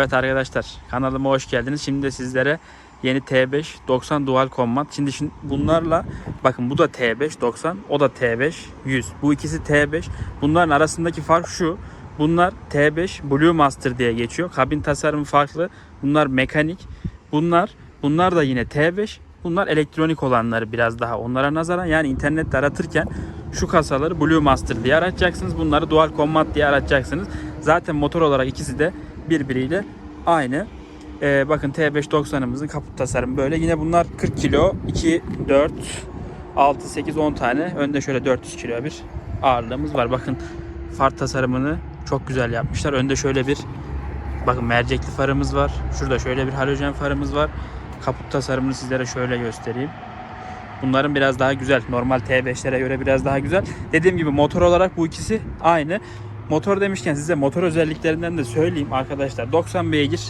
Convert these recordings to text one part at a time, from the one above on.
Evet arkadaşlar kanalıma hoş geldiniz. Şimdi de sizlere yeni T5 90 Dual Combat. Şimdi, şimdi bunlarla bakın bu da T5 90 o da T5 100. Bu ikisi T5. Bunların arasındaki fark şu. Bunlar T5 Blue Master diye geçiyor. Kabin tasarımı farklı. Bunlar mekanik. Bunlar bunlar da yine T5. Bunlar elektronik olanları biraz daha onlara nazaran yani internette aratırken şu kasaları Blue Master diye aratacaksınız. Bunları Dual Combat diye aratacaksınız. Zaten motor olarak ikisi de birbiriyle aynı. Ee, bakın T590'ımızın kaput tasarımı böyle. Yine bunlar 40 kilo. 2, 4, 6, 8, 10 tane. Önde şöyle 400 kilo bir ağırlığımız var. Bakın far tasarımını çok güzel yapmışlar. Önde şöyle bir bakın mercekli farımız var. Şurada şöyle bir halojen farımız var. Kaput tasarımını sizlere şöyle göstereyim. Bunların biraz daha güzel. Normal T5'lere göre biraz daha güzel. Dediğim gibi motor olarak bu ikisi aynı. Motor demişken size motor özelliklerinden de söyleyeyim arkadaşlar. 90 beygir,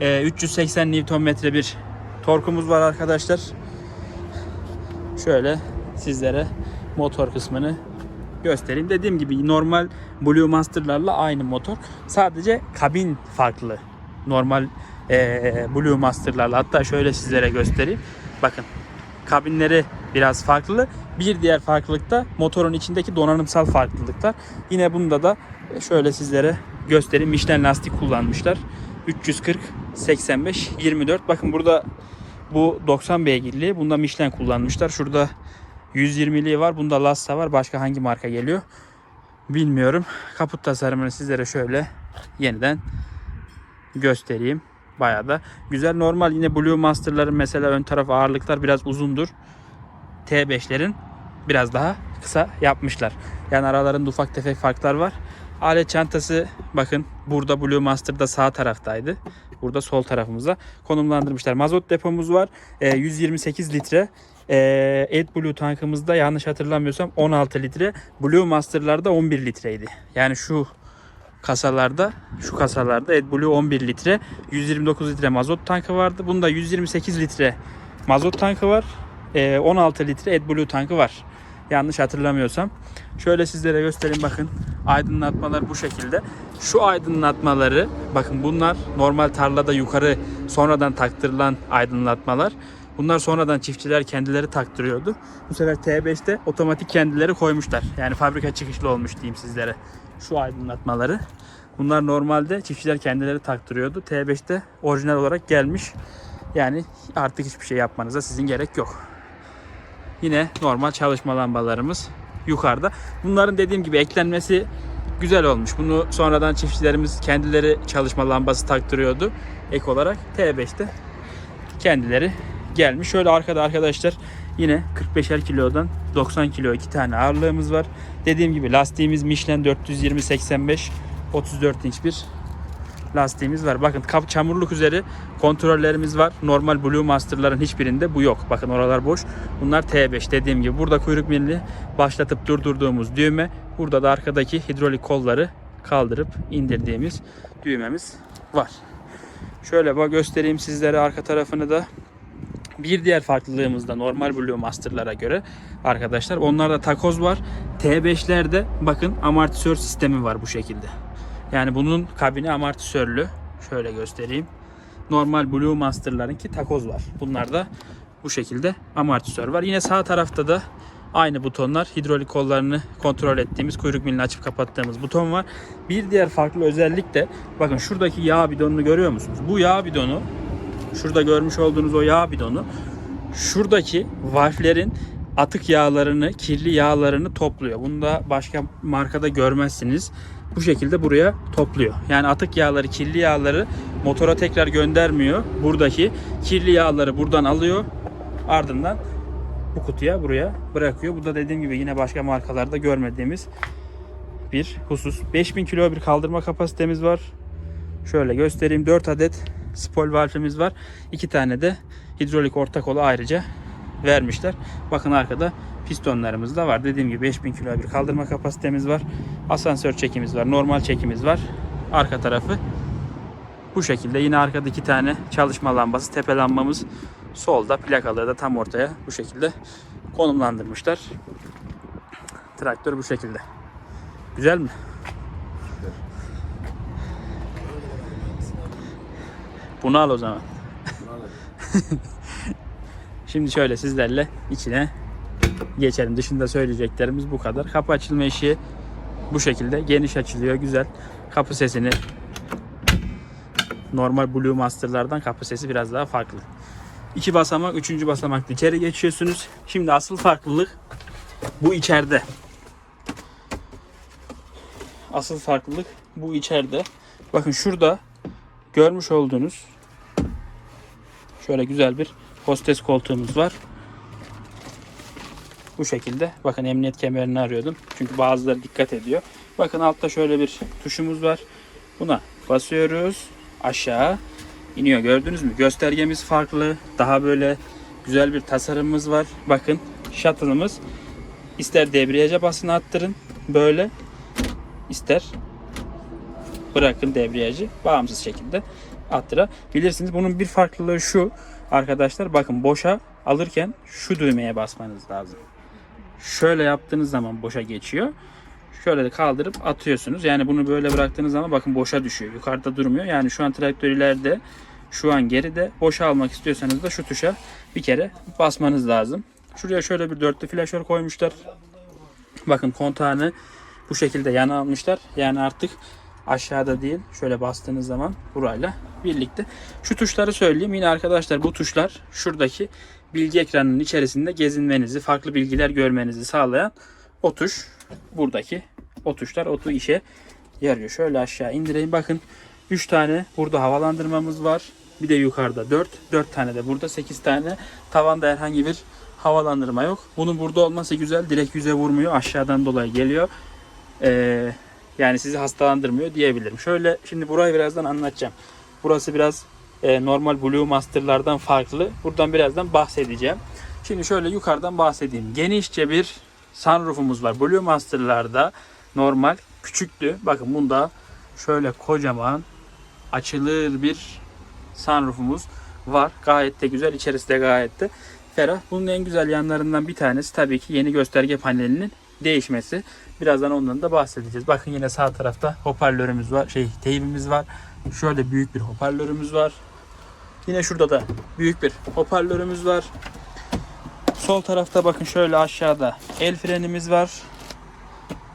e, 380 Nm bir torkumuz var arkadaşlar. Şöyle sizlere motor kısmını göstereyim. Dediğim gibi normal Blue Master'larla aynı motor. Sadece kabin farklı. Normal e, Blue Master'larla. Hatta şöyle sizlere göstereyim. Bakın kabinleri biraz farklı. Bir diğer farklılık da motorun içindeki donanımsal farklılıklar. Yine bunda da şöyle sizlere göstereyim. Michelin lastik kullanmışlar. 340 85 24. Bakın burada bu 90 beygirli. Bunda Michelin kullanmışlar. Şurada 120'liği var. Bunda Lassa var. Başka hangi marka geliyor? Bilmiyorum. Kaput tasarımını sizlere şöyle yeniden göstereyim. Bayağı da güzel. Normal yine Blue Master'ların mesela ön taraf ağırlıklar biraz uzundur. T5'lerin biraz daha kısa yapmışlar. Yani aralarında ufak tefek farklar var. Alet çantası bakın burada Blue Master'da sağ taraftaydı. Burada sol tarafımıza konumlandırmışlar. Mazot depomuz var. Ee, 128 litre. Ee, AdBlue tankımızda yanlış hatırlamıyorsam 16 litre. Blue Master'larda 11 litreydi. Yani şu kasalarda şu kasalarda AdBlue 11 litre 129 litre mazot tankı vardı. Bunda 128 litre mazot tankı var. Ee, 16 litre AdBlue tankı var. Yanlış hatırlamıyorsam. Şöyle sizlere göstereyim bakın. Aydınlatmalar bu şekilde. Şu aydınlatmaları bakın bunlar normal tarlada yukarı sonradan taktırılan aydınlatmalar. Bunlar sonradan çiftçiler kendileri taktırıyordu. Bu sefer T5'te otomatik kendileri koymuşlar. Yani fabrika çıkışlı olmuş diyeyim sizlere. Şu aydınlatmaları. Bunlar normalde çiftçiler kendileri taktırıyordu. T5'te orijinal olarak gelmiş. Yani artık hiçbir şey yapmanıza sizin gerek yok. Yine normal çalışma lambalarımız yukarıda. Bunların dediğim gibi eklenmesi güzel olmuş. Bunu sonradan çiftçilerimiz kendileri çalışma lambası taktırıyordu. Ek olarak T5'te kendileri gelmiş. Şöyle arkada arkadaşlar yine 45'er kilodan 90 kilo iki tane ağırlığımız var. Dediğim gibi lastiğimiz Michelin 420 85 34 inç bir lastiğimiz var. Bakın kap çamurluk üzeri kontrollerimiz var. Normal Blue Master'ların hiçbirinde bu yok. Bakın oralar boş. Bunlar T5 dediğim gibi. Burada kuyruk milli başlatıp durdurduğumuz düğme. Burada da arkadaki hidrolik kolları kaldırıp indirdiğimiz düğmemiz var. Şöyle bak göstereyim sizlere arka tarafını da. Bir diğer farklılığımız da normal Blue Master'lara göre arkadaşlar onlarda takoz var. T5'lerde bakın amortisör sistemi var bu şekilde. Yani bunun kabini amortisörlü. Şöyle göstereyim. Normal Blue Master'larınki takoz var. Bunlarda bu şekilde amortisör var. Yine sağ tarafta da aynı butonlar. Hidrolik kollarını kontrol ettiğimiz, kuyruk milini açıp kapattığımız buton var. Bir diğer farklı özellik de bakın şuradaki yağ bidonunu görüyor musunuz? Bu yağ bidonu şurada görmüş olduğunuz o yağ bidonu şuradaki valflerin atık yağlarını, kirli yağlarını topluyor. Bunu da başka markada görmezsiniz. Bu şekilde buraya topluyor. Yani atık yağları, kirli yağları motora tekrar göndermiyor. Buradaki kirli yağları buradan alıyor. Ardından bu kutuya buraya bırakıyor. Bu da dediğim gibi yine başka markalarda görmediğimiz bir husus. 5000 kilo bir kaldırma kapasitemiz var. Şöyle göstereyim. 4 adet spol valfimiz var. 2 tane de hidrolik orta kolu ayrıca vermişler. Bakın arkada pistonlarımız da var. Dediğim gibi 5000 kilo bir kaldırma kapasitemiz var. Asansör çekimiz var. Normal çekimiz var. Arka tarafı bu şekilde. Yine arkada iki tane çalışma lambası. Tepe lambamız solda. Plakaları da tam ortaya bu şekilde konumlandırmışlar. Traktör bu şekilde. Güzel mi? Bunu al o zaman. Şimdi şöyle sizlerle içine geçelim. Dışında söyleyeceklerimiz bu kadar. Kapı açılma işi bu şekilde. Geniş açılıyor. Güzel. Kapı sesini normal Blue Master'lardan kapı sesi biraz daha farklı. İki basamak, üçüncü basamakta içeri geçiyorsunuz. Şimdi asıl farklılık bu içeride. Asıl farklılık bu içeride. Bakın şurada görmüş olduğunuz şöyle güzel bir hostes koltuğumuz var. Bu şekilde. Bakın emniyet kemerini arıyordum. Çünkü bazıları dikkat ediyor. Bakın altta şöyle bir tuşumuz var. Buna basıyoruz. Aşağı iniyor. Gördünüz mü? Göstergemiz farklı. Daha böyle güzel bir tasarımımız var. Bakın shuttle'ımız ister debriyaja basını attırın böyle ister bırakın debriyajı bağımsız şekilde attırabilirsiniz. Bunun bir farklılığı şu arkadaşlar bakın boşa alırken şu düğmeye basmanız lazım. Şöyle yaptığınız zaman boşa geçiyor. Şöyle de kaldırıp atıyorsunuz. Yani bunu böyle bıraktığınız zaman bakın boşa düşüyor. Yukarıda durmuyor. Yani şu an traktör ileride şu an geride. Boşa almak istiyorsanız da şu tuşa bir kere basmanız lazım. Şuraya şöyle bir dörtlü flaşör koymuşlar. Bakın kontağını bu şekilde yana almışlar. Yani artık aşağıda değil şöyle bastığınız zaman burayla birlikte. Şu tuşları söyleyeyim. Yine arkadaşlar bu tuşlar şuradaki bilgi ekranının içerisinde gezinmenizi, farklı bilgiler görmenizi sağlayan o tuş. Buradaki o tuşlar o tu işe yarıyor. Şöyle aşağı indireyim. Bakın 3 tane burada havalandırmamız var. Bir de yukarıda 4. 4 tane de burada 8 tane. Tavanda herhangi bir havalandırma yok. Bunun burada olması güzel. Direkt yüze vurmuyor. Aşağıdan dolayı geliyor. Ee, yani sizi hastalandırmıyor diyebilirim. Şöyle şimdi burayı birazdan anlatacağım. Burası biraz e, normal Blue Master'lardan farklı. Buradan birazdan bahsedeceğim. Şimdi şöyle yukarıdan bahsedeyim. Genişçe bir sunroofumuz var. Blue Master'larda normal küçüktü. Bakın bunda şöyle kocaman açılır bir sunroofumuz var. Gayet de güzel. İçerisi de gayet de ferah. Bunun en güzel yanlarından bir tanesi tabii ki yeni gösterge panelinin değişmesi. Birazdan ondan da bahsedeceğiz. Bakın yine sağ tarafta hoparlörümüz var. Şey teybimiz var. Şöyle büyük bir hoparlörümüz var. Yine şurada da büyük bir hoparlörümüz var. Sol tarafta bakın şöyle aşağıda el frenimiz var.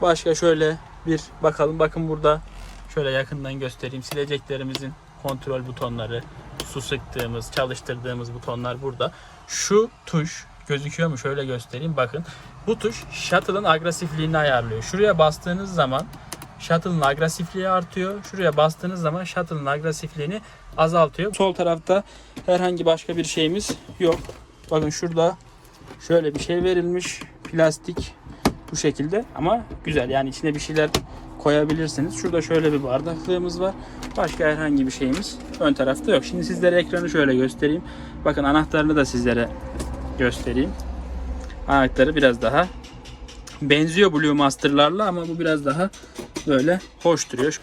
Başka şöyle bir bakalım. Bakın burada şöyle yakından göstereyim. Sileceklerimizin kontrol butonları, su sıktığımız, çalıştırdığımız butonlar burada. Şu tuş gözüküyor mu? Şöyle göstereyim. Bakın bu tuş shuttle'ın agresifliğini ayarlıyor. Şuraya bastığınız zaman shuttle'ın agresifliği artıyor. Şuraya bastığınız zaman shuttle'ın agresifliğini azaltıyor. Sol tarafta herhangi başka bir şeyimiz yok. Bakın şurada şöyle bir şey verilmiş. Plastik bu şekilde ama güzel. Yani içine bir şeyler koyabilirsiniz. Şurada şöyle bir bardaklığımız var. Başka herhangi bir şeyimiz ön tarafta yok. Şimdi sizlere ekranı şöyle göstereyim. Bakın anahtarını da sizlere göstereyim. Anahtarı biraz daha benziyor Blue Master'larla ama bu biraz daha böyle hoş duruyor.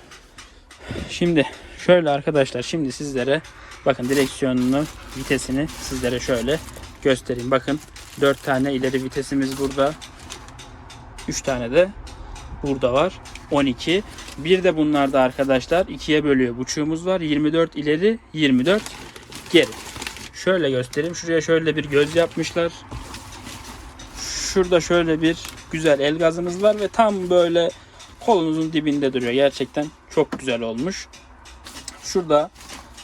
Şimdi şöyle arkadaşlar şimdi sizlere bakın direksiyonunu vitesini sizlere şöyle göstereyim. Bakın 4 tane ileri vitesimiz burada. 3 tane de burada var. 12. Bir de bunlarda arkadaşlar ikiye bölüyor buçuğumuz var. 24 ileri 24 geri. Şöyle göstereyim. Şuraya şöyle bir göz yapmışlar. Şurada şöyle bir güzel el gazımız var ve tam böyle kolunuzun dibinde duruyor. Gerçekten çok güzel olmuş. Şurada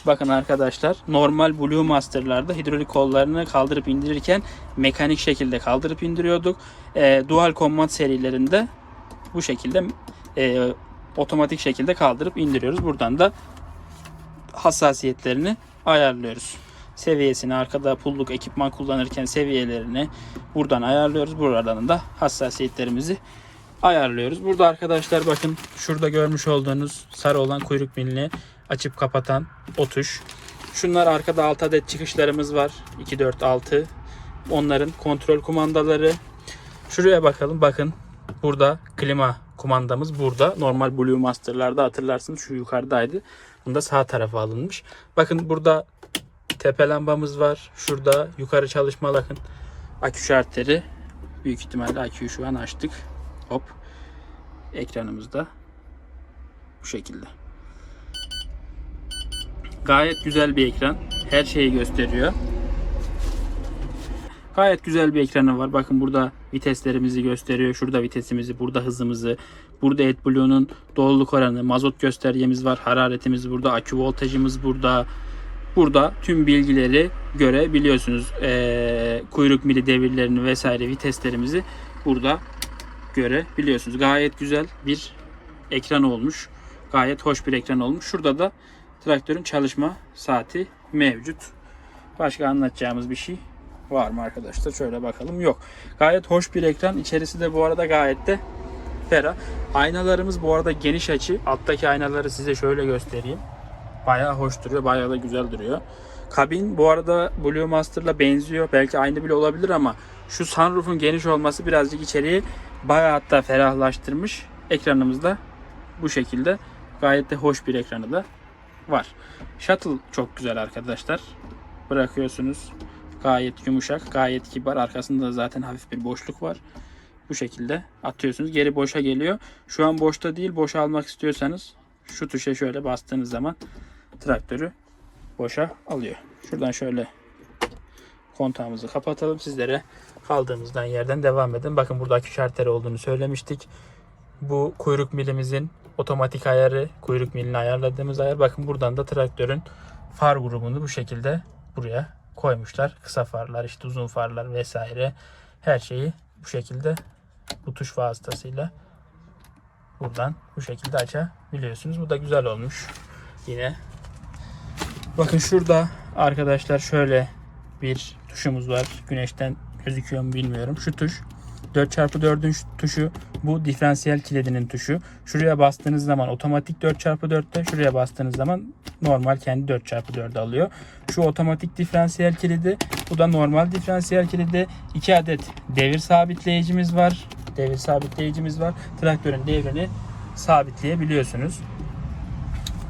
bakın arkadaşlar normal Blue Master'larda hidrolik kollarını kaldırıp indirirken mekanik şekilde kaldırıp indiriyorduk. E, Dual Command serilerinde bu şekilde e, otomatik şekilde kaldırıp indiriyoruz. Buradan da hassasiyetlerini ayarlıyoruz. Seviyesini arkada pulluk ekipman kullanırken seviyelerini buradan ayarlıyoruz. Buradan da hassasiyetlerimizi ayarlıyoruz. Burada arkadaşlar bakın şurada görmüş olduğunuz sarı olan kuyruk milini açıp kapatan o tuş. Şunlar arkada 6 adet çıkışlarımız var. 2, 4, 6. Onların kontrol kumandaları. Şuraya bakalım. Bakın burada klima kumandamız burada. Normal Blue Master'larda hatırlarsınız şu yukarıdaydı. Bunda sağ tarafa alınmış. Bakın burada tepe lambamız var. Şurada yukarı çalışma bakın. Akü şarteri. Büyük ihtimalle aküyü şu an açtık. Hop. Ekranımızda bu şekilde. Gayet güzel bir ekran. Her şeyi gösteriyor. Gayet güzel bir ekranı var. Bakın burada viteslerimizi gösteriyor. Şurada vitesimizi, burada hızımızı. Burada AdBlue'nun doluluk oranı, mazot göstergemiz var. Hararetimiz burada, akü voltajımız burada. Burada tüm bilgileri görebiliyorsunuz. Ee, kuyruk mili devirlerini vesaire viteslerimizi burada görebiliyorsunuz. Gayet güzel bir ekran olmuş. Gayet hoş bir ekran olmuş. Şurada da traktörün çalışma saati mevcut. Başka anlatacağımız bir şey var mı arkadaşlar? Şöyle bakalım. Yok. Gayet hoş bir ekran. İçerisi de bu arada gayet de ferah. Aynalarımız bu arada geniş açı. Alttaki aynaları size şöyle göstereyim. Bayağı hoş duruyor. Bayağı da güzel duruyor. Kabin bu arada Blue Master'la benziyor. Belki aynı bile olabilir ama şu sunroof'un geniş olması birazcık içeriği bayağı hatta ferahlaştırmış. Ekranımız da bu şekilde. Gayet de hoş bir ekranı da var. Shuttle çok güzel arkadaşlar. Bırakıyorsunuz. Gayet yumuşak, gayet kibar. Arkasında da zaten hafif bir boşluk var. Bu şekilde atıyorsunuz. Geri boşa geliyor. Şu an boşta değil. Boşa almak istiyorsanız şu tuşa şöyle bastığınız zaman traktörü boşa alıyor. Şuradan şöyle kontağımızı kapatalım. Sizlere kaldığımızdan yerden devam edin. Bakın burada akü şarteri olduğunu söylemiştik. Bu kuyruk milimizin otomatik ayarı, kuyruk milini ayarladığımız ayar. Bakın buradan da traktörün far grubunu bu şekilde buraya koymuşlar. Kısa farlar, işte uzun farlar vesaire. Her şeyi bu şekilde bu tuş vasıtasıyla buradan bu şekilde açabiliyorsunuz. Bu da güzel olmuş. Yine bakın şurada arkadaşlar şöyle bir tuşumuz var. Güneşten gözüküyor mu bilmiyorum. Şu tuş 4x4'ün şu tuşu bu diferansiyel kilidinin tuşu. Şuraya bastığınız zaman otomatik 4x4'te şuraya bastığınız zaman normal kendi 4x4'ü alıyor. Şu otomatik diferansiyel kilidi bu da normal diferansiyel kilidi. 2 adet devir sabitleyicimiz var. Devir sabitleyicimiz var. Traktörün devrini sabitleyebiliyorsunuz.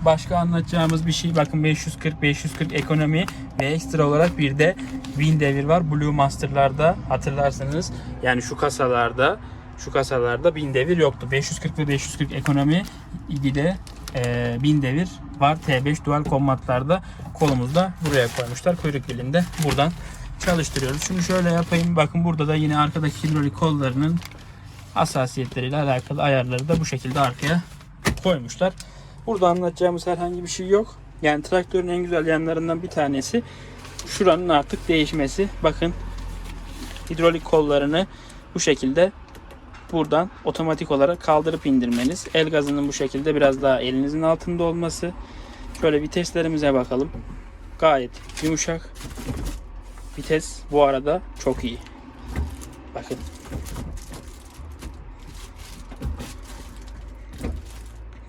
Başka anlatacağımız bir şey bakın 540 540 ekonomi ve ekstra olarak bir de Win devir var. Blue Master'larda hatırlarsınız. Yani şu kasalarda şu kasalarda 1000 devir yoktu. 540 ve 540 ekonomi bir de e, 1000 devir var. T5 dual kombatlarda kolumuzda buraya koymuşlar. Kuyruk bilinde buradan çalıştırıyoruz. Şunu şöyle yapayım. Bakın burada da yine arkadaki hidrolik kollarının hassasiyetleriyle alakalı ayarları da bu şekilde arkaya koymuşlar. Burada anlatacağımız herhangi bir şey yok. Yani traktörün en güzel yanlarından bir tanesi şuranın artık değişmesi. Bakın hidrolik kollarını bu şekilde buradan otomatik olarak kaldırıp indirmeniz. El gazının bu şekilde biraz daha elinizin altında olması. Şöyle viteslerimize bakalım. Gayet yumuşak. Vites bu arada çok iyi. Bakın.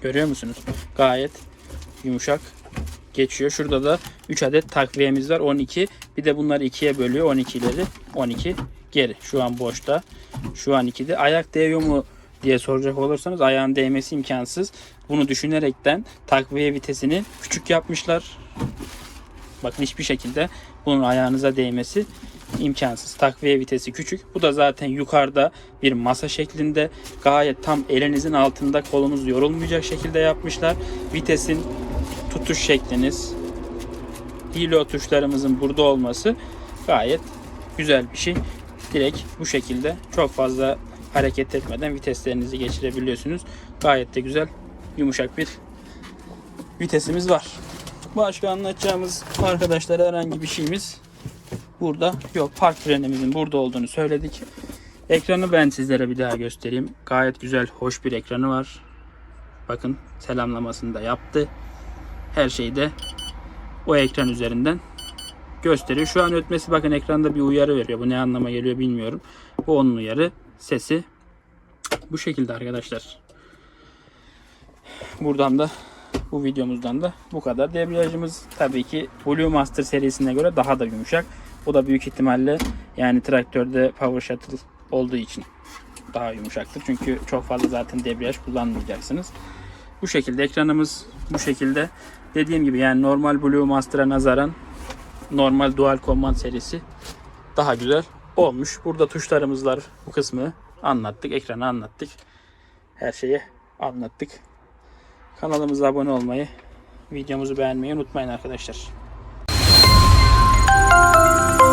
Görüyor musunuz? Gayet yumuşak geçiyor. Şurada da 3 adet takviyemiz var. 12. Bir de bunları ikiye bölüyor. 12'leri 12 geri. Şu an boşta. Şu an 2'de. Ayak değiyor mu diye soracak olursanız ayağın değmesi imkansız. Bunu düşünerekten takviye vitesini küçük yapmışlar. Bakın hiçbir şekilde bunun ayağınıza değmesi imkansız. Takviye vitesi küçük. Bu da zaten yukarıda bir masa şeklinde gayet tam elinizin altında kolunuz yorulmayacak şekilde yapmışlar. Vitesin tutuş şekliniz, hilo tuşlarımızın burada olması gayet güzel bir şey. Direkt bu şekilde çok fazla hareket etmeden viteslerinizi geçirebiliyorsunuz. Gayet de güzel, yumuşak bir vitesimiz var. Başka anlatacağımız arkadaşlar herhangi bir şeyimiz burada yok. Park frenimizin burada olduğunu söyledik. Ekranı ben sizlere bir daha göstereyim. Gayet güzel, hoş bir ekranı var. Bakın selamlamasını da yaptı. Her şeyi de o ekran üzerinden gösteriyor. Şu an ötmesi bakın ekranda bir uyarı veriyor. Bu ne anlama geliyor bilmiyorum. Bu onun uyarı. Sesi bu şekilde arkadaşlar. Buradan da bu videomuzdan da bu kadar. Debriyajımız tabii ki Blue Master serisine göre daha da yumuşak. Bu da büyük ihtimalle yani traktörde Power Shuttle olduğu için daha yumuşaktır. Çünkü çok fazla zaten debriyaj kullanmayacaksınız. Bu şekilde ekranımız bu şekilde. Dediğim gibi yani normal Blue Master'a nazaran normal Dual Command serisi daha güzel olmuş. Burada tuşlarımız var. Bu kısmı anlattık. Ekranı anlattık. Her şeyi anlattık. Kanalımıza abone olmayı, Videomuzu beğenmeyi unutmayın arkadaşlar. Música